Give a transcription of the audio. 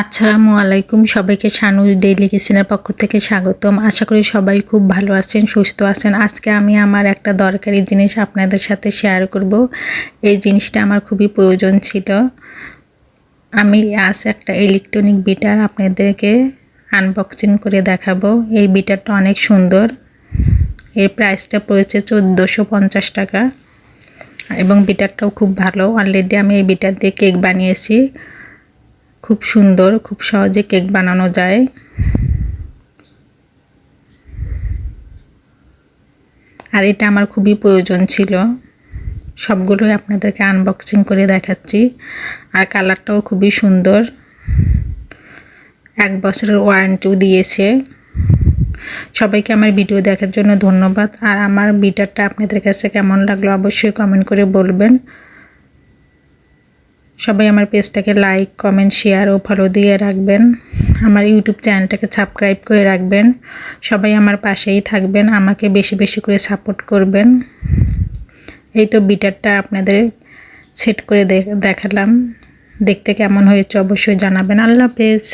আসসালামু আলাইকুম। সবাইকে শানু ডেইলি কিচেনের পক্ষ থেকে স্বাগতম। আশা করি সবাই খুব ভালো আছেন, সুস্থ আছেন। আজকে আমি আমার একটা দরকারি জিনিস আপনাদের সাথে শেয়ার করব। এই জিনিসটা আমার খুবই প্রয়োজন ছিল। আমি আজ একটা ইলেকট্রনিক বিটার আপনাদেরকে আনবক্সিং করে দেখাবো। এই বিটারটা অনেক সুন্দর। এর প্রাইসটা পড়েছে চোদ্দোশো পঞ্চাশ টাকা। এবং বিটারটাও খুব ভালো। অলরেডি আমি এই বিটার দিয়ে কেক বানিয়েছি। খুব সুন্দর, খুব সহজে কেক বানানো যায়। আর এটা আমার খুবই প্রয়োজন ছিল। সবগুলোই আপনাদেরকে আনবক্সিং করে দেখাচ্ছি। আর কালারটাও খুবই সুন্দর। এক বছরের ওয়ারেন্টিও দিয়েছে। সবাইকে আমার ভিডিও দেখার জন্য ধন্যবাদ। আর আমার বিটারটা আপনাদের কাছে কেমন লাগল অবশ্যই কমেন্ট করে বলবেন। সবাই আমার পেজটাকে লাইক কমেন্ট শেয়ার ও ফলো দিয়ে রাখবেন। আমার ইউটিউব চ্যানেলটাকে সাবস্ক্রাইব করে রাখবেন। সবাই আমার পাশেই থাকবেন, আমাকে বেশি বেশি করে সাপোর্ট করবেন। এই তো বিটারটা আপনাদের সেট করে দেখালাম। দেখতে কেমন হয়েছে অবশ্যই জানাবেন। আল্লাহ হাফেজ।